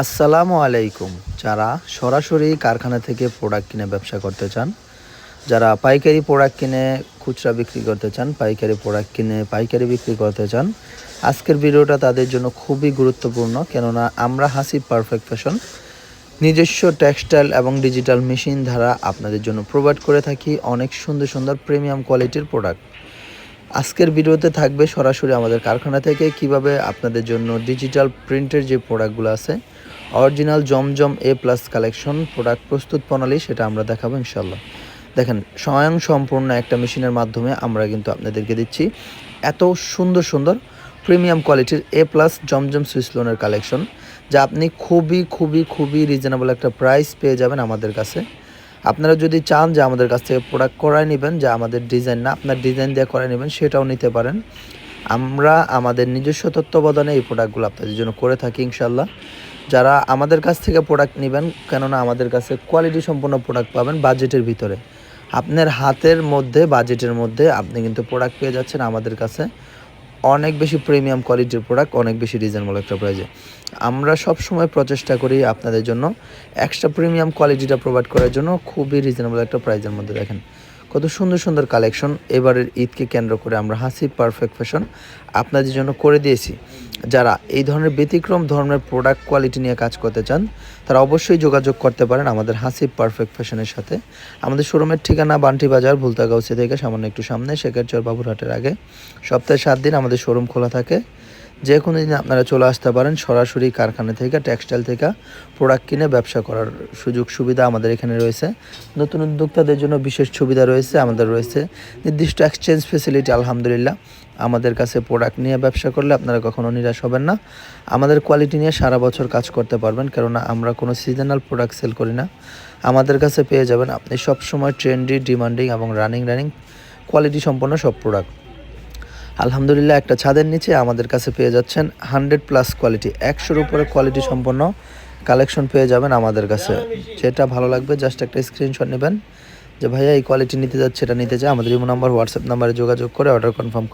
আসসালামু আলাইকুম। যারা সরাসরি কারখানা থেকে প্রোডাক্ট কিনে ব্যবসা করতে চান, যারা পাইকারি প্রোডাক্ট কিনে খুচরা বিক্রি করতে চান, পাইকারি প্রোডাক্ট কিনে পাইকারি বিক্রি করতে চান, আজকের ভিডিওটা তাদের জন্য খুবই গুরুত্বপূর্ণ, কেননা আমরা হাসি পারফেক্ট ফ্যাশন নিজস্ব টেক্সটাইল এবং ডিজিটাল মেশিন দ্বারা আপনাদের জন্য প্রোভাইড করে থাকি অনেক সুন্দর সুন্দর প্রিমিয়াম কোয়ালিটির প্রোডাক্ট আজকের ভিডিওতে থাকবে সরাসরি আমাদের কারখানা থেকে কীভাবে আপনাদের জন্য ডিজিটাল প্রিন্টের যে প্রোডাক্টগুলো আছে original Zamzam A plus collection product প্রস্তুত প্রণালী, সেটা আমরা দেখাবো ইনশাল্লাহ দেখেন, স্বয়ং সম্পূর্ণ একটা মেশিনের মাধ্যমে আমরা কিন্তু আপনাদেরকে দিচ্ছি এত সুন্দর সুন্দর প্রিমিয়াম কোয়ালিটির এ প্লাস জমজম সুইস লোনের কালেকশন যা আপনি খুবই খুবই খুবই রিজনেবল একটা প্রাইস পেয়ে যাবেন আমাদের কাছে। আপনারা যদি চান যে আমাদের কাছ থেকে প্রোডাক্ট করায় নেবেন, যা আমাদের ডিজাইন না, আপনার ডিজাইন দিয়ে করায় নেবেন, সেটাও নিতে পারেন। আমরা আমাদের নিজস্ব তত্ত্বাবধানে এই প্রোডাক্টগুলো আপনাদের জন্য করে থাকি ইনশাল্লাহ যারা আমাদের কাছ থেকে প্রোডাক্ট নেবেন, কেননা আমাদের কাছে কোয়ালিটি সম্পন্ন প্রোডাক্ট পাবেন বাজেটের ভিতরে। আপনার হাতের মধ্যে বাজেটের মধ্যে আপনি কিন্তু প্রোডাক্ট পেয়ে যাচ্ছেন আমাদের কাছে অনেক বেশি প্রিমিয়াম কোয়ালিটির প্রোডাক্ট অনেক বেশি রিজনেবল একটা প্রাইজে আমরা সব সময় প্রচেষ্টা করি আপনাদের জন্য এক্সট্রা প্রিমিয়াম কোয়ালিটিটা প্রোভাইড করার জন্য, খুবই রিজনেবল একটা প্রাইজের মধ্যে দেখেন। কত সুন্দর সুন্দর কালেকশন। এবারের ঈদকে কেন্দ্র করে আমরা হাসি পারফেক্ট ফ্যাশন আপনাদের জন্য করে দিয়েছি। যারা এই ধরনের ব্যতিক্রম ধরনের প্রোডাক্ট কোয়ালিটি নিয়ে কাজ করতে চান, তারা অবশ্যই যোগাযোগ করতে পারেন আমাদের হাসি পারফেক্ট ফ্যাশনের সাথে। আমাদের শোরুমের ঠিকানা বান্টি বাজার, ভুলতাগাউসি থেকে সামান্য একটু সামনে, শেখারচর বাবুরহাটের আগে। সপ্তাহে সাত দিন আমাদের শোরুম খোলা থাকে। যে কোনো দিন আপনারা চলে আসতে পারেন, সরাসরি কারখানা থেকে টেক্সটাইল থেকে প্রোডাক্ট কিনে ব্যবসা করার সুযোগ, সুবিধা আমাদের এখানে রয়েছে। নতুন উদ্যোক্তাদের জন্য বিশেষ সুবিধা রয়েছে, আমাদের রয়েছে নির্দিষ্ট এক্সচেঞ্জ ফেসিলিটি আলহামদুলিল্লাহ। আমাদের কাছে প্রোডাক্ট নিয়ে ব্যবসা করলে আপনারা কখনো নিরাশ হবেন না। আমাদের কোয়ালিটি নিয়ে সারা বছর কাজ করতে পারবেন, কেননা আমরা কোনো সিজনাল প্রোডাক্ট সেল করি না। আমাদের কাছে পেয়ে যাবেন আপনি সবসময় ট্রেন্ডি ডিমান্ডিং এবং রানিং রানিং কোয়ালিটি সম্পন্ন সব প্রোডাক্ট আলহামদুলিল্লাহ, একটা ছাদের নিচে আমাদের কাছে পেয়ে যাচ্ছেন হান্ড্রেড প্লাস কোয়ালিটি, একশোর উপরে কোয়ালিটি সম্পন্ন কালেকশন পেয়ে যাবেন আমাদের কাছে। যেটা ভালো লাগবে, জাস্ট একটা স্ক্রিনশট নেবেন যে, ভাইয়া, এই কোয়ালিটি নিতে যাচ্ছে, এটা নিতে চাই। আমাদের ইমো নাম্বার, হোয়াটসঅ্যাপ নাম্বারে যোগাযোগ করে অর্ডার কনফার্ম